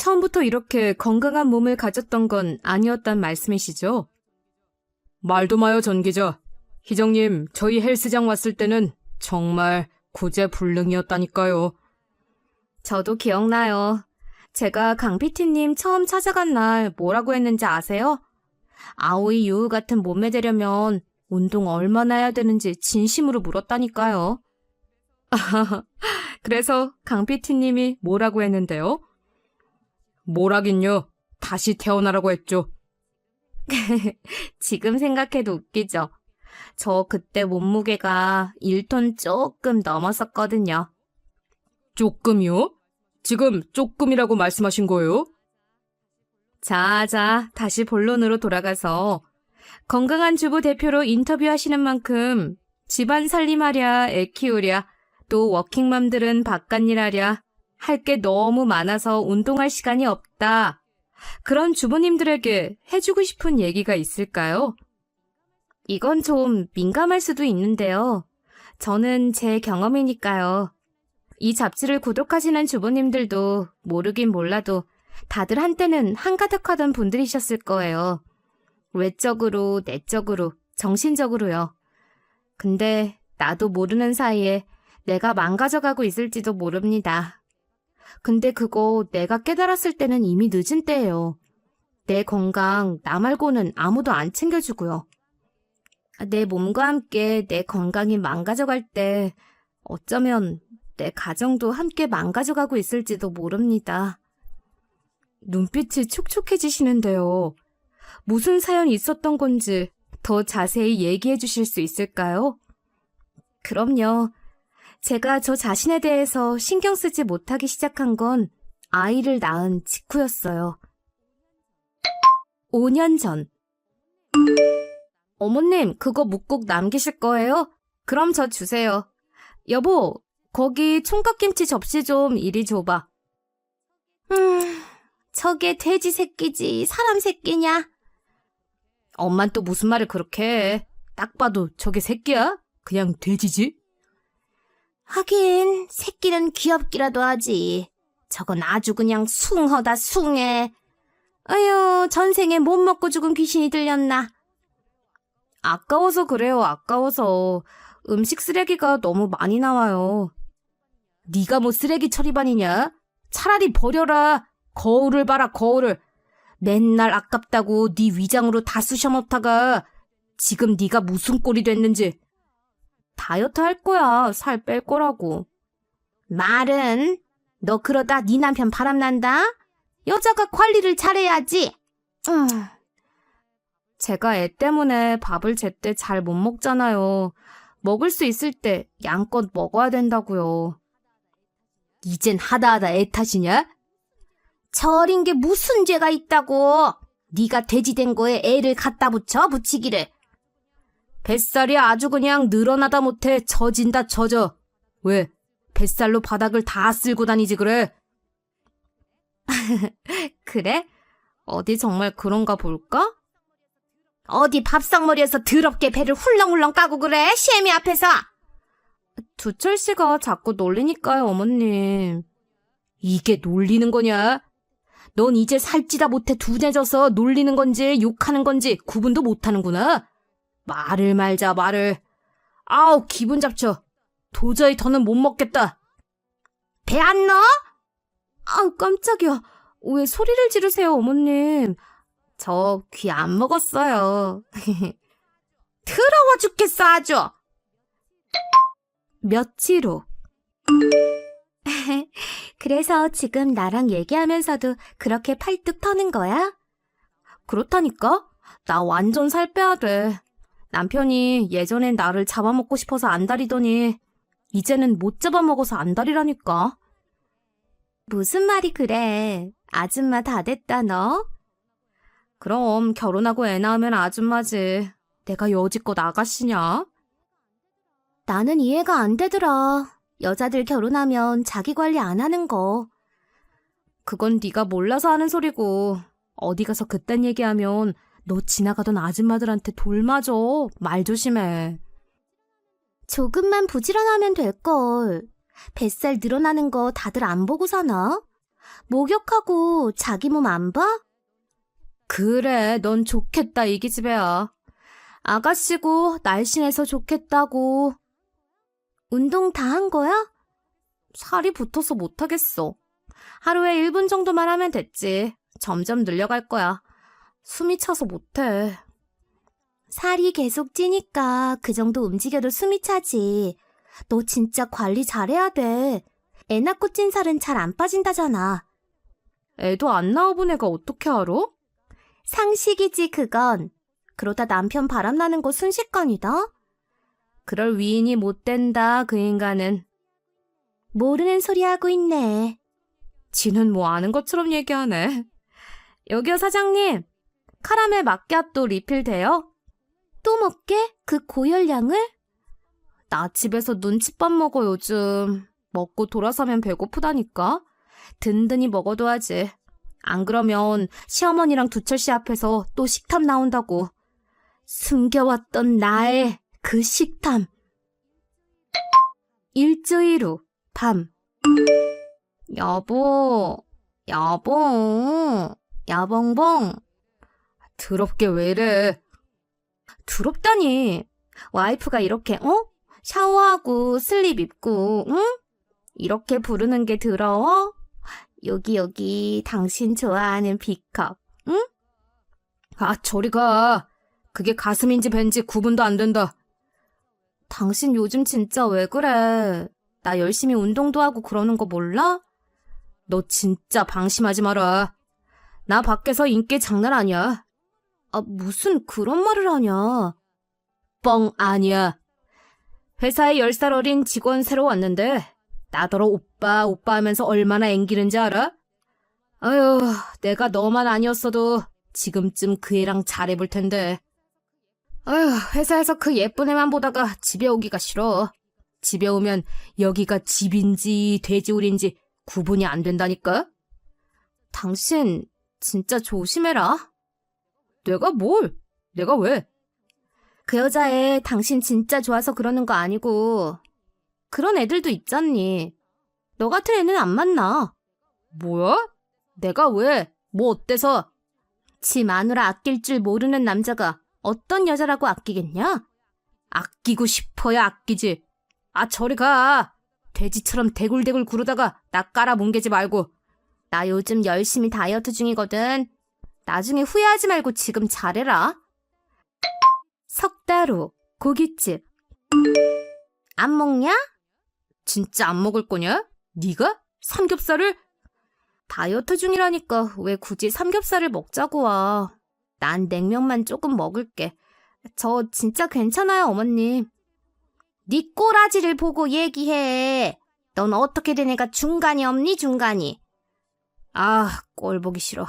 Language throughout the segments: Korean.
처음부터 이렇게 건강한 몸을 가졌던 건 아니었단 말씀이시죠? 말도 마요, 전 기자. 희정님, 저희 헬스장 왔을 때는 정말 구제불능이었다니까요. 저도 기억나요. 제가 강PT님 처음 찾아간 날 뭐라고 했는지 아세요? 아오이 유우 같은 몸매 되려면 운동 얼마나 해야 되는지 진심으로 물었다니까요. 그래서 강PT님이 뭐라고 했는데요? 뭐라긴요. 다시 태어나라고 했죠. 지금 생각해도 웃기죠. 저 그때 몸무게가 1톤 조금 넘었었거든요. 조금이요? 지금 조금이라고 말씀하신 거예요? 자, 자, 다시 본론으로 돌아가서 건강한 주부 대표로 인터뷰하시는 만큼 집안 살림하랴, 애 키우랴, 또 워킹맘들은 바깥일 하랴, 할 게 너무 많아서 운동할 시간이 없다. 그런 주부님들에게 해주고 싶은 얘기가 있을까요? 이건 좀 민감할 수도 있는데요. 저는 제 경험이니까요. 이 잡지를 구독하시는 주부님들도 모르긴 몰라도 다들 한때는 한가득하던 분들이셨을 거예요. 외적으로, 내적으로, 정신적으로요. 근데 나도 모르는 사이에 내가 망가져가고 있을지도 모릅니다. 근데 그거 내가 깨달았을 때는 이미 늦은 때예요. 내 건강 나 말고는 아무도 안 챙겨주고요. 내 몸과 함께 내 건강이 망가져갈 때 어쩌면 내 가정도 함께 망가져가고 있을지도 모릅니다. 눈빛이 촉촉해지시는데요. 무슨 사연이 있었던 건지 더 자세히 얘기해 주실 수 있을까요? 그럼요. 제가 저 자신에 대해서 신경 쓰지 못하기 시작한 건 아이를 낳은 직후였어요. 5년 전. 어머님, 그거 묵국 남기실 거예요? 그럼 저 주세요. 여보, 거기 총각김치 접시 좀 이리 줘봐. 음, 저게 돼지 새끼지, 사람 새끼냐? 엄만 또 무슨 말을 그렇게 해. 딱 봐도 저게 새끼야? 그냥 돼지지? 하긴, 새끼는 귀엽기라도 하지. 저건 아주 그냥 숭하다, 숭해. 아유, 전생에 못 먹고 죽은 귀신이 들렸나? 아까워서 그래요, 아까워서. 음식 쓰레기가 너무 많이 나와요. 네가 뭐 쓰레기 처리반이냐? 차라리 버려라. 거울을 봐라, 거울을. 맨날 아깝다고 네 위장으로 다 쑤셔 놓다가 지금 네가 무슨 꼴이 됐는지. 다이어트 할 거야, 살 뺄 거라고. 말은 너 그러다 네 남편 바람난다? 여자가 관리를 잘해야지. 음. 제가 애 때문에 밥을 제때 잘 못 먹잖아요. 먹을 수 있을 때 양껏 먹어야 된다고요. 이젠 하다하다 애 탓이냐? 저린 게 무슨 죄가 있다고. 네가 돼지 된 거에 애를 갖다 붙여 붙이기를. 뱃살이 아주 그냥 늘어나다 못해 젖인다 젖어. 왜? 뱃살로 바닥을 다 쓸고 다니지 그래? 그래? 어디 정말 그런가 볼까? 어디 밥상머리에서 더럽게 배를 훌렁훌렁 까고 그래? 시애미 앞에서! 두철 씨가 자꾸 놀리니까요, 어머님. 이게 놀리는 거냐? 넌 이제 살찌다 못해 둔해져서 놀리는 건지 욕하는 건지 구분도 못하는구나. 말을 말자, 말을. 아우, 기분 잡쳐. 도저히 더는 못 먹겠다. 배 안 넣어? 아우, 깜짝이야. 왜 소리를 지르세요, 어머님? 저 귀 안 먹었어요. 더러워 죽겠어, 아주. 며칠 후. 그래서 지금 나랑 얘기하면서도 그렇게 팔뚝 터는 거야? 그렇다니까? 나 완전 살 빼야 돼. 남편이 예전엔 나를 잡아먹고 싶어서 안달이더니 이제는 못 잡아먹어서 안달이라니까. 무슨 말이 그래. 아줌마 다 됐다 너. 그럼 결혼하고 애 낳으면 아줌마지. 내가 여지껏 아가씨냐? 나는 이해가 안 되더라. 여자들 결혼하면 자기 관리 안 하는 거. 그건 네가 몰라서 하는 소리고 어디 가서 그딴 얘기하면 너 지나가던 아줌마들한테 돌 맞아. 말 조심해. 조금만 부지런하면 될걸. 뱃살 늘어나는 거 다들 안 보고 사나? 목욕하고 자기 몸 안 봐? 그래, 넌 좋겠다, 이 기집애야. 아가씨고 날씬해서 좋겠다고. 운동 다 한 거야? 살이 붙어서 못하겠어. 하루에 1분 정도만 하면 됐지. 점점 늘려갈 거야. 숨이 차서 못해. 살이 계속 찌니까 그 정도 움직여도 숨이 차지. 너 진짜 관리 잘해야 돼. 애 낳고 찐 살은 잘 안 빠진다잖아. 애도 안 낳아본 애가 어떻게 알아? 상식이지, 그건. 그러다 남편 바람나는 거 순식간이다. 그럴 위인이 못 된다, 그 인간은. 모르는 소리 하고 있네. 지는 뭐 아는 것처럼 얘기하네. 여기요, 사장님. 카라멜 마끼아또 리필 돼요? 또 먹게? 그 고열량을? 나 집에서 눈칫밥 먹어, 요즘. 먹고 돌아서면 배고프다니까? 든든히 먹어둬야지. 안 그러면 시어머니랑 두철 씨 앞에서 또 식탐 나온다고. 숨겨왔던 나의 그 식탐. 일주일 후, 밤. 여보, 여보, 야봉봉. 더럽게 왜 이래? 더럽다니. 와이프가 이렇게, 어? 샤워하고 슬립 입고, 응? 이렇게 부르는 게 더러워? 여기, 여기, 당신 좋아하는 B컵, 응? 아, 저리 가. 그게 가슴인지 밴지 구분도 안 된다. 당신 요즘 진짜 왜 그래? 나 열심히 운동도 하고 그러는 거 몰라? 너 진짜 방심하지 마라. 나 밖에서 인기 장난 아니야. 아, 무슨 그런 말을 하냐. 뻥 아니야. 회사에 10살 어린 직원 새로 왔는데 나더러 오빠 오빠 하면서 얼마나 앵기는지 알아? 아유 내가 너만 아니었어도 지금쯤 그 애랑 잘해볼 텐데. 아유 회사에서 그 예쁜 애만 보다가 집에 오기가 싫어. 집에 오면 여기가 집인지 돼지우리인지 구분이 안 된다니까? 당신 진짜 조심해라. 내가 뭘? 내가 왜? 그 여자애 당신 진짜 좋아서 그러는 거 아니고 그런 애들도 있잖니. 너 같은 애는 안 만나. 뭐야? 내가 왜? 뭐 어때서? 지 마누라 아낄 줄 모르는 남자가 어떤 여자라고 아끼겠냐? 아끼고 싶어야 아끼지. 아 저리 가. 돼지처럼 대굴대굴 구르다가 나 깔아 뭉개지 말고. 나 요즘 열심히 다이어트 중이거든. 나중에 후회하지 말고 지금 잘해라. 석달후 고깃집. 안 먹냐? 진짜 안 먹을 거냐? 네가? 삼겹살을? 다이어트 중이라니까 왜 굳이 삼겹살을 먹자고 와. 난 냉면만 조금 먹을게. 저 진짜 괜찮아요, 어머님. 네 꼬라지를 보고 얘기해. 넌 어떻게 된 애가 중간이 없니, 중간이? 아, 꼴 보기 싫어.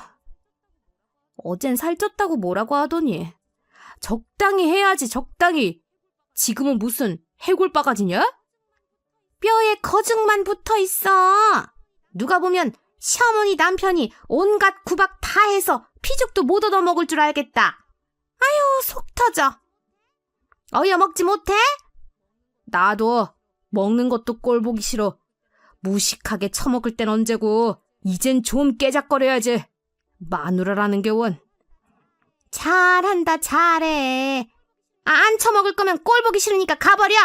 어젠 살쪘다고 뭐라고 하더니. 적당히 해야지, 적당히. 지금은 무슨 해골 바가지냐? 뼈에 거죽만 붙어 있어. 누가 보면 시어머니 남편이 온갖 구박 다 해서 피죽도 못 얻어 먹을 줄 알겠다. 아유, 속 터져. 어여 먹지 못해? 나도 먹는 것도 꼴 보기 싫어. 무식하게 처먹을 땐 언제고 이젠 좀 깨작거려야지. 마누라라는 게 원. 잘한다, 잘해. 아, 안 처먹을 거면 꼴 보기 싫으니까 가버려!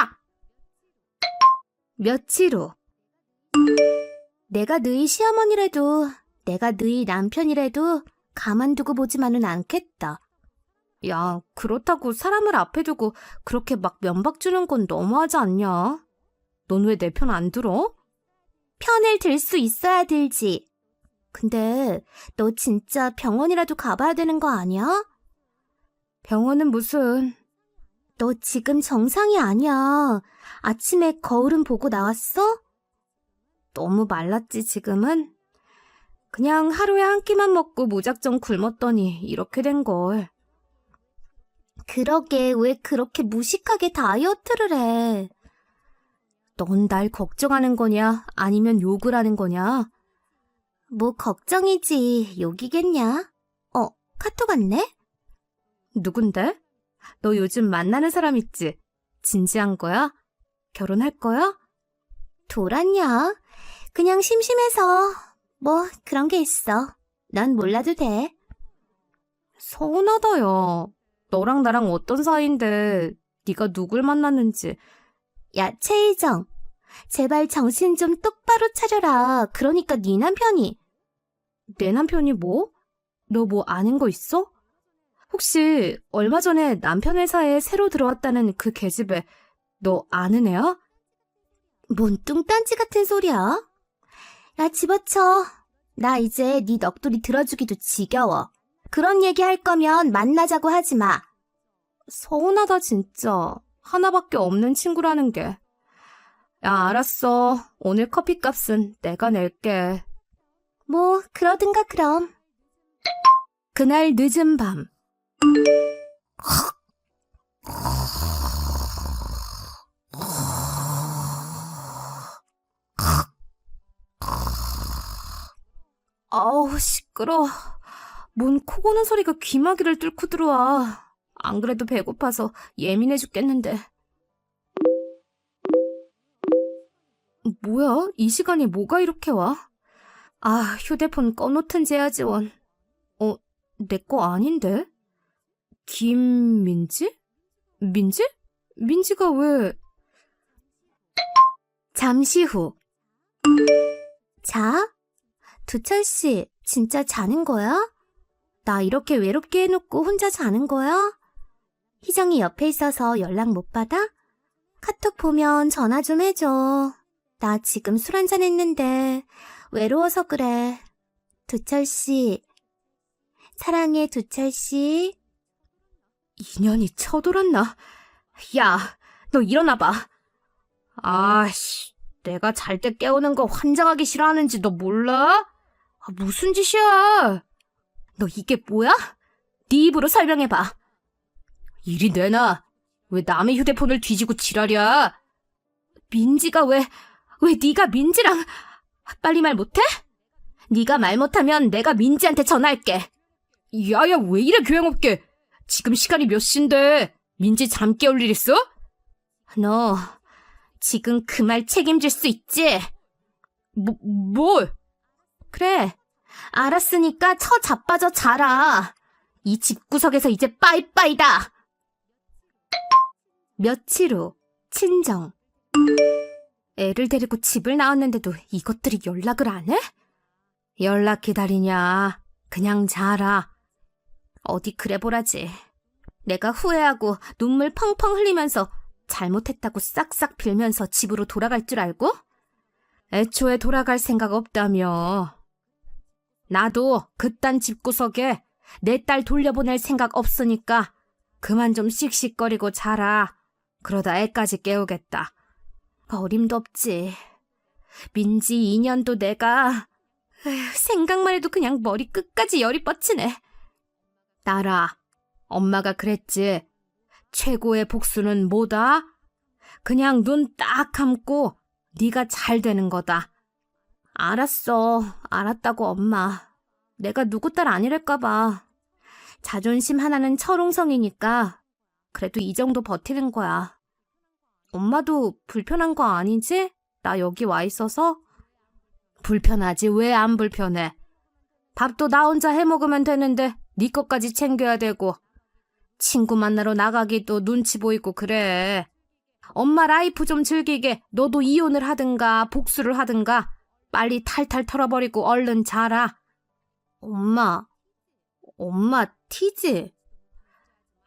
며칠 후. 내가 너희 시어머니라도, 내가 너희 남편이라도 가만두고 보지만은 않겠다. 야, 그렇다고 사람을 앞에 두고 그렇게 막 면박 주는 건 너무하지 않냐? 넌 왜 내 편 안 들어? 편을 들 수 있어야 들지. 근데 너 진짜 병원이라도 가봐야 되는 거 아니야? 병원은 무슨... 너 지금 정상이 아니야. 아침에 거울은 보고 나왔어? 너무 말랐지, 지금은? 그냥 하루에 한 끼만 먹고 무작정 굶었더니 이렇게 된 걸. 그러게 왜 그렇게 무식하게 다이어트를 해? 넌 날 걱정하는 거냐? 아니면 욕을 하는 거냐? 뭐 걱정이지 욕이겠냐? 어, 카톡 왔네? 누군데? 너 요즘 만나는 사람 있지? 진지한 거야? 결혼할 거야? 돌았냐? 그냥 심심해서 뭐, 그런 게 있어. 난 몰라도 돼. 서운하다, 야. 너랑 나랑 어떤 사이인데 네가 누굴 만났는지. 야, 최희정. 제발 정신 좀 똑바로 차려라. 그러니까 네 남편이. 내 남편이 뭐? 너 뭐 아는 거 있어? 혹시 얼마 전에 남편 회사에 새로 들어왔다는 그 계집애 너 아는 애야? 뭔 뚱딴지 같은 소리야? 야, 집어쳐. 나 이제 네 넋두리 들어주기도 지겨워. 그런 얘기 할 거면 만나자고 하지 마. 서운하다 진짜. 하나밖에 없는 친구라는 게. 야 알았어. 오늘 커피값은 내가 낼게. 뭐, 그러든가 그럼. 그날 늦은 밤. 아우, 시끄러. 뭔코 고는 소리가 귀마개를 뚫고 들어와. 안 그래도 배고파서 예민해 죽겠는데. 뭐야? 이 시간에 뭐가 이렇게 와? 아, 휴대폰 꺼놓든지 해야지, 원. 어, 내 거 아닌데? 김민지? 민지? 민지가 왜... 잠시 후. 자? 두철 씨, 진짜 자는 거야? 나 이렇게 외롭게 해놓고 혼자 자는 거야? 희정이 옆에 있어서 연락 못 받아? 카톡 보면 전화 좀 해줘. 나 지금 술 한잔 했는데 외로워서 그래. 두철 씨. 사랑해, 두철 씨. 인연이 쳐돌았나? 야, 너 일어나봐. 아씨, 내가 잘 때 깨우는 거 환장하기 싫어하는지 너 몰라? 아, 무슨 짓이야? 너 이게 뭐야? 네 입으로 설명해봐. 이리 내놔. 왜 남의 휴대폰을 뒤지고 지랄이야? 민지가 왜, 왜 네가 민지랑 빨리 말 못해? 네가 말 못하면 내가 민지한테 전화할게. 야야 왜 이래 교양 없게? 지금 시간이 몇 시인데 민지 잠 깨울 일 있어? 너 지금 그 말 책임질 수 있지? 뭐, 뭘? 그래 알았으니까 처 자빠져 자라 이 집구석에서 이제 빠이빠이다 며칠 후 친정 애를 데리고 집을 나왔는데도 이것들이 연락을 안 해? 연락 기다리냐 그냥 자라 어디 그래 보라지. 내가 후회하고 눈물 펑펑 흘리면서 잘못했다고 싹싹 빌면서 집으로 돌아갈 줄 알고? 애초에 돌아갈 생각 없다며. 나도 그딴 집구석에 내 딸 돌려보낼 생각 없으니까 그만 좀 씩씩거리고 자라. 그러다 애까지 깨우겠다. 어림도 없지. 민지 2년도 내가 에휴, 생각만 해도 그냥 머리 끝까지 열이 뻗치네. 딸아, 엄마가 그랬지. 최고의 복수는 뭐다? 그냥 눈 딱 감고 네가 잘 되는 거다. 알았어. 알았다고 엄마. 내가 누구 딸 아니랄까 봐. 자존심 하나는 철옹성이니까 그래도 이 정도 버티는 거야. 엄마도 불편한 거 아니지? 나 여기 와 있어서? 불편하지. 왜 안 불편해? 밥도 나 혼자 해 먹으면 되는데 네 것까지 챙겨야 되고 친구 만나러 나가기도 눈치 보이고 그래. 엄마 라이프 좀 즐기게 너도 이혼을 하든가 복수를 하든가 빨리 탈탈 털어버리고 얼른 자라. 엄마, 엄마 티지?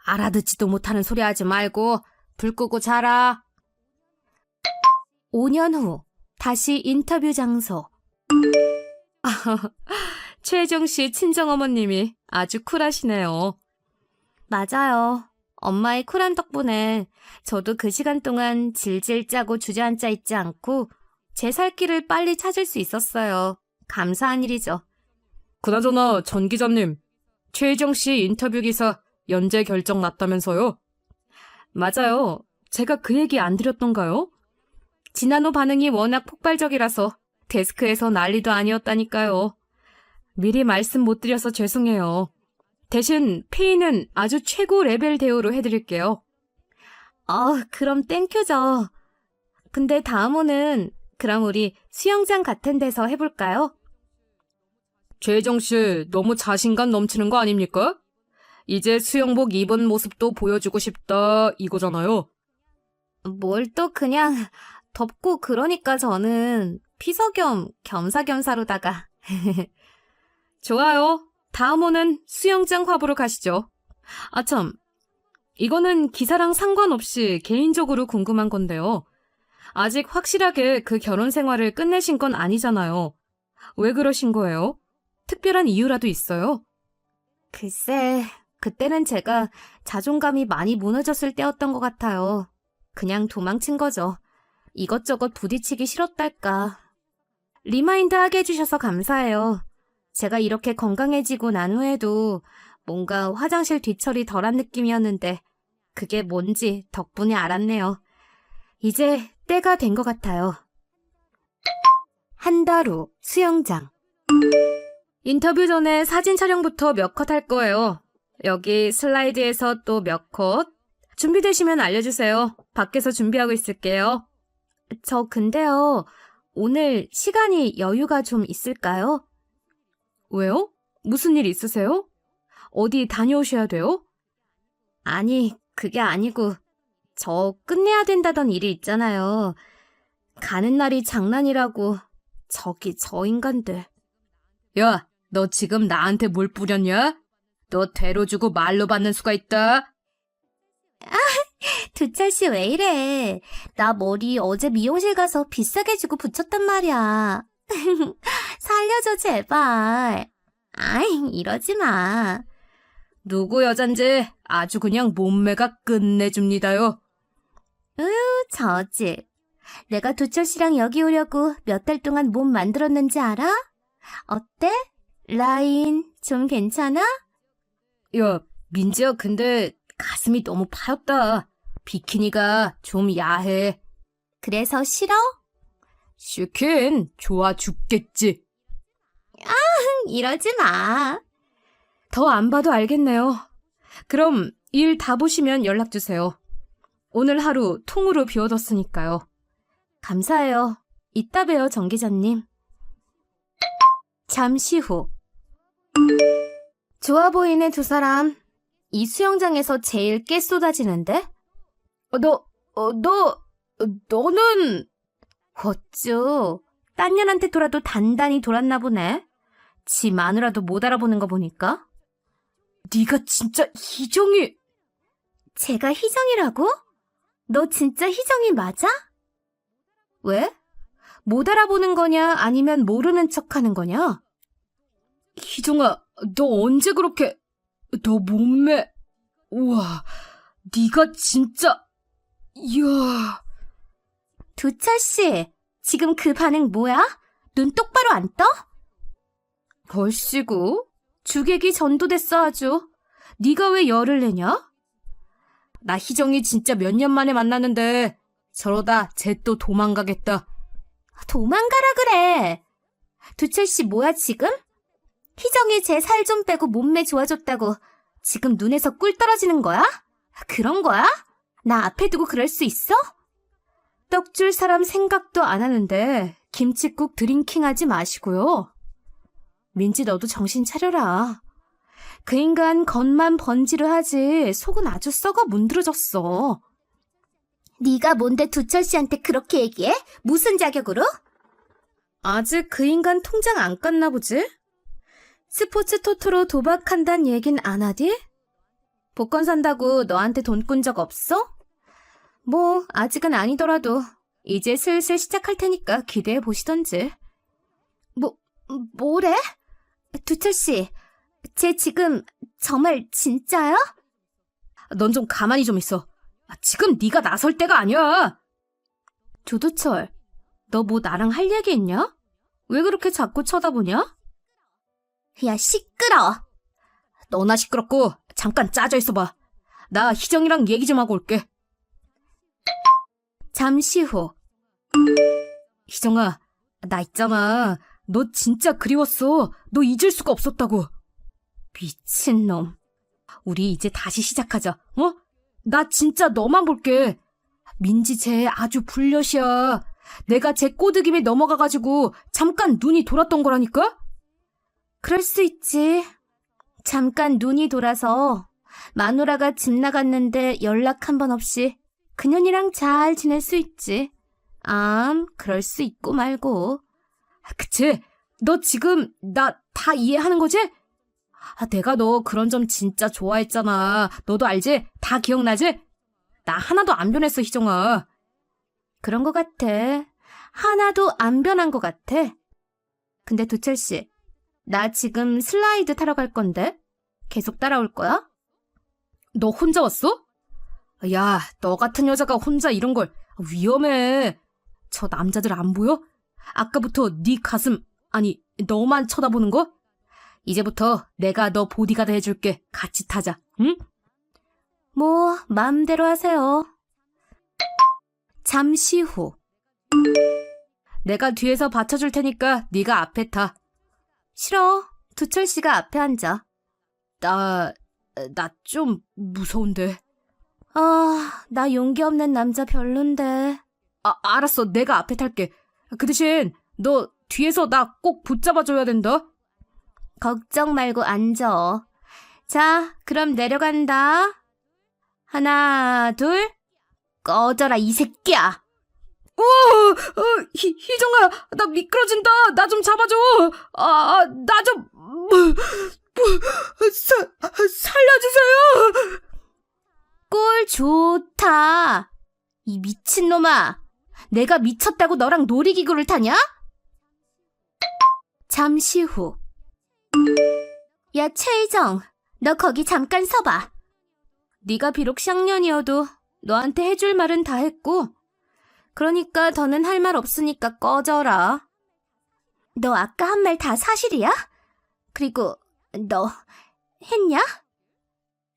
알아듣지도 못하는 소리 하지 말고 불 끄고 자라. 5년 후 다시 인터뷰 장소. 최혜정 씨 친정어머님이 아주 쿨하시네요. 맞아요. 엄마의 쿨한 덕분에 저도 그 시간 동안 질질 짜고 주저앉아 있지 않고 제 살 길을 빨리 찾을 수 있었어요. 감사한 일이죠. 그나저나 전 기자님, 최혜정 씨 인터뷰 기사 연재 결정 났다면서요? 맞아요. 제가 그 얘기 안 드렸던가요? 지난 후 반응이 워낙 폭발적이라서 데스크에서 난리도 아니었다니까요. 미리 말씀 못 드려서 죄송해요. 대신 페이는 아주 최고 레벨 대우로 해드릴게요. 아, 그럼 땡큐죠. 근데 다음 호는 그럼 우리 수영장 같은 데서 해볼까요? 최정 씨, 너무 자신감 넘치는 거 아닙니까? 이제 수영복 입은 모습도 보여주고 싶다, 이거잖아요. 뭘 또 그냥 덥고 그러니까 저는 피서 겸 겸사겸사로다가 좋아요. 다음 호는 수영장 화보로 가시죠. 아, 참. 이거는 기사랑 상관없이 개인적으로 궁금한 건데요. 아직 확실하게 그 결혼 생활을 끝내신 건 아니잖아요. 왜 그러신 거예요? 특별한 이유라도 있어요? 글쎄 그때는 제가 자존감이 많이 무너졌을 때였던 것 같아요. 그냥 도망친 거죠. 이것저것 부딪히기 싫었달까. 리마인드 하게 해주셔서 감사해요. 제가 이렇게 건강해지고 난 후에도 뭔가 화장실 뒤처리 덜한 느낌이었는데 그게 뭔지 덕분에 알았네요. 이제 때가 된 것 같아요. 한 달 후 수영장. 인터뷰 전에 사진 촬영부터 몇 컷 할 거예요. 여기 슬라이드에서 또 몇 컷. 준비되시면 알려주세요. 밖에서 준비하고 있을게요. 저 근데요, 오늘 시간이 여유가 좀 있을까요? 왜요? 무슨 일 있으세요? 어디 다녀오셔야 돼요? 아니, 그게 아니고, 저 끝내야 된다던 일이 있잖아요. 가는 날이 장난이라고, 저기 저 인간들. 야, 너 지금 나한테 뭘 뿌렸냐? 너 대로 주고 말로 받는 수가 있다. 두철 씨 왜 이래? 나 머리 어제 미용실 가서 비싸게 주고 붙였단 말이야. 살려줘, 제발. 아이, 이러지 마. 누구 여잔지 아주 그냥 몸매가 끝내줍니다요. 저지. 내가 두철 씨랑 여기 오려고 몇 달 동안 몸 만들었는지 알아? 어때? 라인 좀 괜찮아? 야, 민지야, 근데 가슴이 너무 파였다. 비키니가 좀 야해. 그래서 싫어? 슈킨, 좋아 죽겠지. 이러지 마. 더 안 봐도 알겠네요. 그럼 일 다 보시면 연락 주세요. 오늘 하루 통으로 비워뒀으니까요. 감사해요. 이따 봬요, 정 기자님. 잠시 후. 좋아 보이네, 두 사람. 이 수영장에서 제일 깨 쏟아지는데? 어, 너, 어, 너, 어, 너는 어쭈. 딴 년한테 돌아도 단단히 돌았나 보네. 지 마누라도 못 알아보는 거 보니까. 네가 진짜 희정이 제가 희정이라고? 너 진짜 희정이 맞아? 왜? 못 알아보는 거냐, 아니면 모르는 척 하는 거냐? 희정아, 너 언제 그렇게 너 몸매 우와, 네가 진짜 이야. 두철 씨, 지금 그 반응 뭐야? 눈 똑바로 안 떠? 벌시고 주객이 전도됐어 아주. 네가 왜 열을 내냐? 나 희정이 진짜 몇 년 만에 만났는데 저러다 쟤 또 도망가겠다. 도망가라 그래. 두철 씨 뭐야 지금? 희정이 제 살 좀 빼고 몸매 좋아졌다고 지금 눈에서 꿀 떨어지는 거야? 그런 거야? 나 앞에 두고 그럴 수 있어? 떡 줄 사람 생각도 안 하는데 김치국 드링킹 하지 마시고요. 민지 너도 정신 차려라. 그 인간 겉만 번지르 하지 속은 아주 썩어 문드러졌어. 네가 뭔데 두철 씨한테 그렇게 얘기해? 무슨 자격으로? 아직 그 인간 통장 안 깠나 보지? 스포츠 토토로 도박한단 얘긴 안 하디? 복권 산다고 너한테 돈 꾼 적 없어? 뭐 아직은 아니더라도 이제 슬슬 시작할 테니까 기대해 보시던지. 뭐, 뭐래? 두철씨, 쟤 지금 정말 진짜야? 넌좀 가만히 좀 있어. 아, 지금 네가 나설 때가 아니야. 두두철, 너 뭐 나랑 할 얘기 있냐? 왜 그렇게 자꾸 쳐다보냐? 야 시끄러. 너나 시끄럽고 잠깐 짜져 있어봐. 나 희정이랑 얘기 좀 하고 올게. 잠시 후. 희정아, 나 있잖아. 너 진짜 그리웠어. 너 잊을 수가 없었다고. 미친놈. 우리 이제 다시 시작하자, 어? 나 진짜 너만 볼게. 민지 쟤 아주 불엿이야. 내가 쟤 꼬드김에 넘어가가지고 잠깐 눈이 돌았던 거라니까? 그럴 수 있지. 잠깐 눈이 돌아서 마누라가 집 나갔는데 연락 한 번 없이 그년이랑 잘 지낼 수 있지. 암, 그럴 수 있고 말고. 아, 그치? 너 지금 나 다 이해하는 거지? 아, 내가 너 그런 점 진짜 좋아했잖아. 너도 알지? 다 기억나지? 나 하나도 안 변했어, 희정아. 그런 것 같아. 하나도 안 변한 것 같아. 근데 두철 씨, 나 지금 슬라이드 타러 갈 건데 계속 따라올 거야? 너 혼자 왔어? 야, 너 같은 여자가 혼자 이런 걸 위험해. 저 남자들 안 보여? 아까부터 네 가슴 아니 너만 쳐다보는 거? 이제부터 내가 너 보디가드 해줄게. 같이 타자. 응? 뭐 마음대로 하세요. 잠시 후 내가 뒤에서 받쳐줄 테니까 네가 앞에 타. 싫어. 두철 씨가 앞에 앉아. 나, 나 좀 무서운데. 아, 나 용기 없는 남자 별론데. 아, 알았어. 내가 앞에 탈게. 그 대신 너 뒤에서 나 꼭 붙잡아줘야 된다. 걱정 말고 앉아. 자, 그럼 내려간다. 하나, 둘. 꺼져라, 이 새끼야. 어, 어, 희, 희정아, 나 미끄러진다. 나 좀 잡아줘. 아, 나 좀, 뭐, 뭐, 사, 살려주세요. 꼴 좋다. 이 미친놈아. 내가 미쳤다고 너랑 놀이기구를 타냐? 잠시 후. 야, 최희정. 너 거기 잠깐 서봐. 네가 비록 쌍년이어도 너한테 해줄 말은 다 했고, 그러니까 더는 할 말 없으니까 꺼져라. 너 아까 한 말 다 사실이야? 그리고 너 했냐?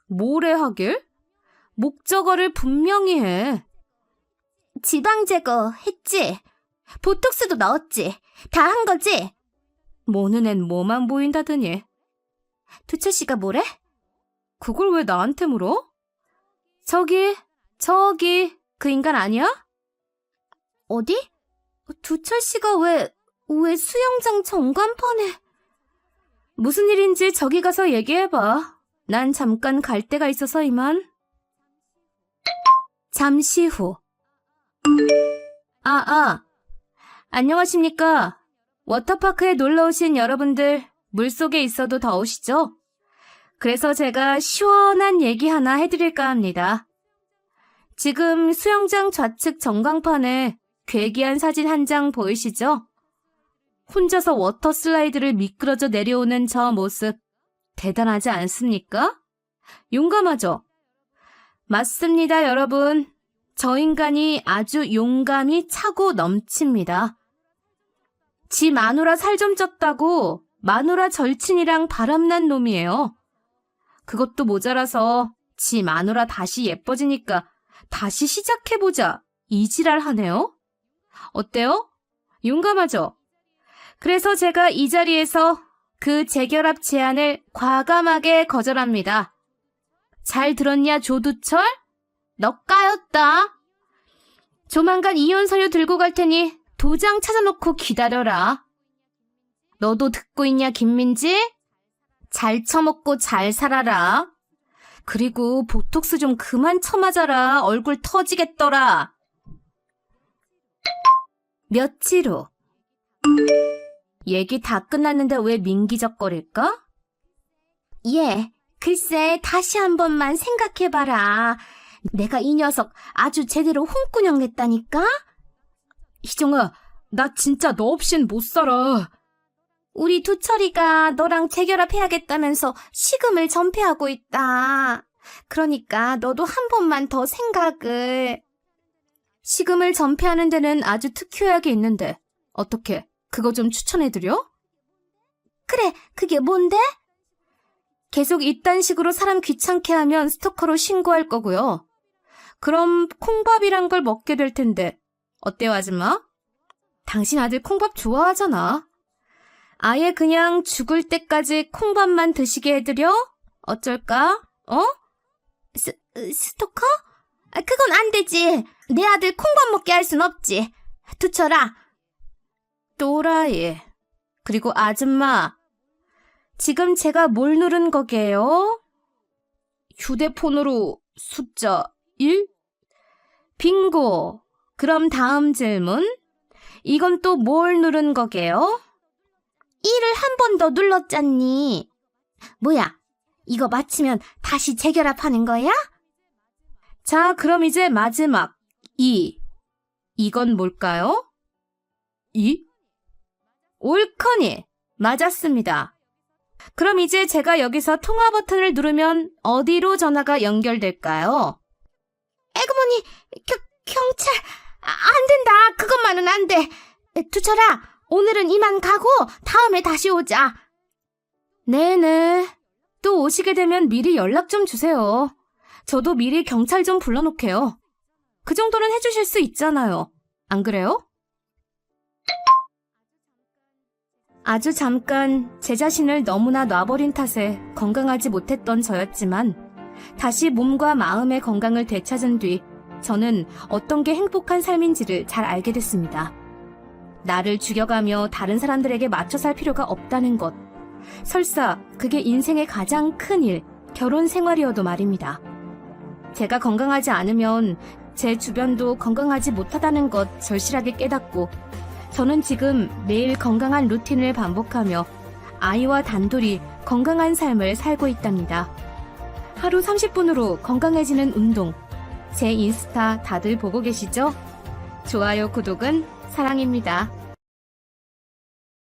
뭐래 하길? 목적어를 분명히 해. 지방 제거 했지? 보톡스도 넣었지? 다 한 거지? 모는 앤 뭐만 보인다더니. 두철 씨가 뭐래? 그걸 왜 나한테 물어? 저기, 저기, 그 인간 아니야? 어디? 두철 씨가 왜, 왜 수영장 전광판에... 무슨 일인지 저기 가서 얘기해봐. 난 잠깐 갈 데가 있어서 이만. 잠시 후. 아, 아. 안녕하십니까. 워터파크에 놀러 오신 여러분들, 물속에 있어도 더우시죠? 그래서 제가 시원한 얘기 하나 해드릴까 합니다. 지금 수영장 좌측 전광판에 괴기한 사진 한 장 보이시죠? 혼자서 워터 슬라이드를 미끄러져 내려오는 저 모습 대단하지 않습니까? 용감하죠? 맞습니다, 여러분. 저 인간이 아주 용감이 차고 넘칩니다. 지 마누라 살 좀 쪘다고 마누라 절친이랑 바람난 놈이에요. 그것도 모자라서 지 마누라 다시 예뻐지니까 다시 시작해보자. 이지랄 하네요. 어때요? 용감하죠? 그래서 제가 이 자리에서 그 재결합 제안을 과감하게 거절합니다. 잘 들었냐, 조두철? 너 까였다. 조만간 이혼 서류 들고 갈 테니 도장 찾아놓고 기다려라. 너도 듣고 있냐, 김민지? 잘 처먹고 잘 살아라. 그리고 보톡스 좀 그만 쳐맞아라. 얼굴 터지겠더라. 며칠 후. 얘기 다 끝났는데 왜 민기적거릴까? 예, 글쎄, 다시 한 번만 생각해봐라. 내가 이 녀석 아주 제대로 홍군형 냈다니까? 희정아, 나 진짜 너 없인 못 살아. 우리 두철이가 너랑 재결합해야겠다면서 시금을 전폐하고 있다. 그러니까 너도 한 번만 더 생각을. 시금을 전폐하는 데는 아주 특효약이 있는데 어떻게 그거 좀 추천해드려? 그래, 그게 뭔데? 계속 이딴 식으로 사람 귀찮게 하면 스토커로 신고할 거고요. 그럼 콩밥이란 걸 먹게 될 텐데 어때요 아줌마? 당신 아들 콩밥 좋아하잖아. 아예 그냥 죽을 때까지 콩밥만 드시게 해드려? 어쩔까? 어? 스, 스토커? 아, 그건 안 되지. 내 아들 콩밥 먹게 할 순 없지. 두철아, 또라이. 그리고 아줌마. 지금 제가 뭘 누른 거게요? 휴대폰으로 숫자 1? 빙고. 그럼 다음 질문. 이건 또 뭘 누른 거게요? 1을 한 번 더 눌렀잖니. 뭐야, 이거 맞히면 다시 재결합하는 거야? 자, 그럼 이제 마지막 2. 이건 뭘까요? 2? 옳거니 맞았습니다. 그럼 이제 제가 여기서 통화 버튼을 누르면 어디로 전화가 연결될까요? 에그머니, 겨, 경찰, 아, 안 된다. 그것만은 안 돼. 두철아, 오늘은 이만 가고 다음에 다시 오자. 네네. 또 오시게 되면 미리 연락 좀 주세요. 저도 미리 경찰 좀 불러놓게요. 그 정도는 해주실 수 있잖아요. 안 그래요? 아주 잠깐 제 자신을 너무나 놔버린 탓에 건강하지 못했던 저였지만 다시 몸과 마음의 건강을 되찾은 뒤 저는 어떤 게 행복한 삶인지를 잘 알게 됐습니다. 나를 죽여가며 다른 사람들에게 맞춰 살 필요가 없다는 것. 설사 그게 인생의 가장 큰 일, 결혼 생활이어도 말입니다. 제가 건강하지 않으면 제 주변도 건강하지 못하다는 것 절실하게 깨닫고 저는 지금 매일 건강한 루틴을 반복하며 아이와 단둘이 건강한 삶을 살고 있답니다. 하루 30분으로 건강해지는 운동. 제 인스타 다들 보고 계시죠? 좋아요, 구독은 사랑입니다.